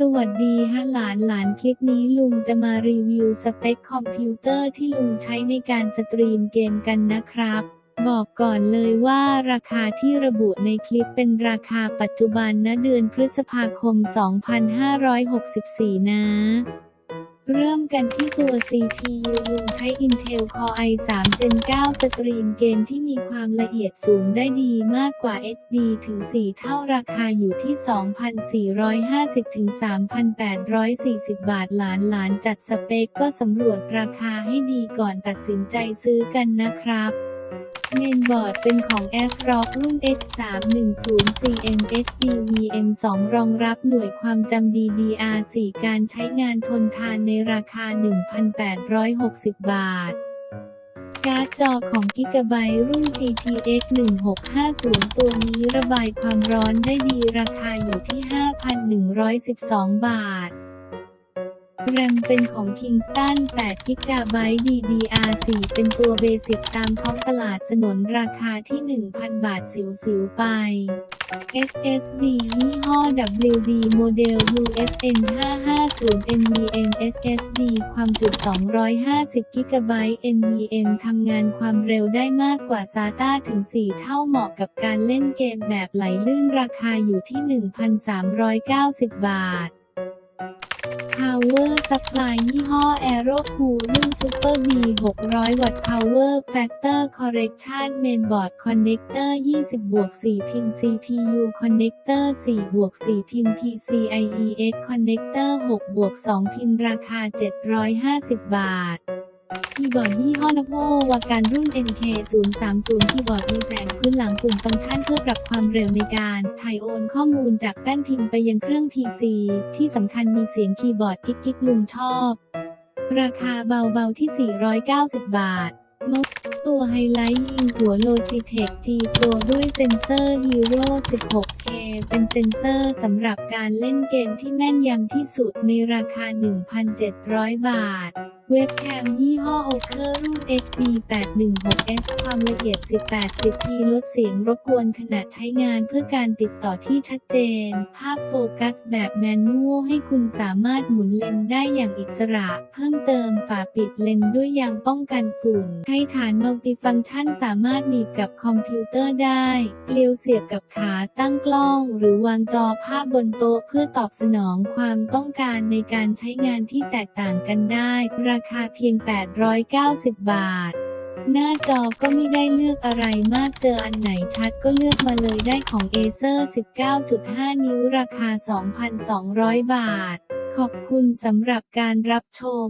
สวัสดีฮะหลานหลานคลิปนี้ลุงจะมารีวิวสเปคคอมพิวเตอร์ที่ลุงใช้ในการสตรีมเกมกันนะครับ บอกก่อนเลยว่าราคาที่ระบุในคลิปเป็นราคาปัจจุบันณเดือนพฤษภาคม 2564 นะ เริ่มกันที่ตัว CPU ลุงใช้ Intel Core i3 Gen 9 สตรีมเกมที่มีความละเอียดสูงได้ดีมากกว่า HD ถึง 4 เท่าราคาอยู่ที่ 2,450 ถึง 3,840 บาทหลานหลานจัดสเปคก็สำรวจราคาให้ดีก่อนตัดสินใจซื้อกันนะครับ เมนบอร์ดเป็นของ ASRock รุ่น X310CM HDVM2 รองรับหน่วยความจำ DDR4 การใช้งานทนทานในราคา 1,860 บาท การ์ดจอของ Gigabyte รุ่น GTX 1650 ตัวนี้ระบายความร้อนได้ดีราคาอยู่ที่ 5,112 บาท แรมเป็นของ Kingston 8 GB DDR4 เป็นตัวเบสิกตามท้องตลาดสนนราคาที่ 1,000 บาทสิวๆไป SSD ยี่ห้อ WD โมเดล USN 550 NVMe SSD ความจุ 250 GB NVMe ทำงานความเร็วได้มากกว่า SATA ถึง 4 เท่าเหมาะกับการเล่นเกมแบบไหลลื่นราคาอยู่ที่ 1,390 บาท เวอร์ซัพพลายยี่ห้อแอโรคูรุ่นซูเปอร์บี600 วัตต์พาวเวอร์แฟกเตอร์คอร์เรคชันเมนบอร์ดคอนเนคเตอร์20บวก4พิน CPU คอนเนคเตอร์4บวก4พิน PCIe X คอนเนคเตอร์6บวก2พินราคา 750 บาท คีย์บอร์ดยี่ห้อนโววาการรุ่น NK030 คีย์บอร์ดมีแสงพื้นหลังปุ่มฟังก์ชันเพื่อปรับความเร็วในการถ่ายโอนข้อมูลจากแป้นพิมพ์ไปยังเครื่อง PC ที่สำคัญมีเสียงคีย์บอร์ดกิ๊กกิ๊กลุงชอบ ราคาเบาๆที่ 490 บาทมาตัวไฮไลท์ยิงหัว Logitech G Pro ด้วยเซ็นเซอร์ Hero 16K เป็นเซ็นเซอร์สำหรับการเล่นเกมที่แม่นยำที่สุดในราคา 1,700 บาท เว็บแคมยี่ห้อ Oker รุ่น XB816S ความละเอียด 1810p ลดเสียงรบกวนขณะใช้งานเพื่อการติดต่อที่ชัดเจน ภาพโฟกัสแบบแมนนวลให้คุณสามารถหมุนเลนได้อย่างอิสระ เพิ่มเติมฝาปิดเลนด้วยยางป้องกันฝุ่น ให้ฐานมัลติฟังก์ชันสามารถหนีบกับคอมพิวเตอร์ได้เกลียวเสียบกับขาตั้งกล้อง หรือวางจอภาพบนโต๊ะเพื่อตอบสนองความต้องการในการใช้งานที่แตกต่างกันได้ราคาเพียง 890 บาท หน้าจอก็ไม่ได้เลือกอะไรมากเจออันไหนชัดก็เลือกมาเลยได้ของ Acer 19.5 นิ้วราคา 2,200 บาท ขอบคุณสำหรับการรับชม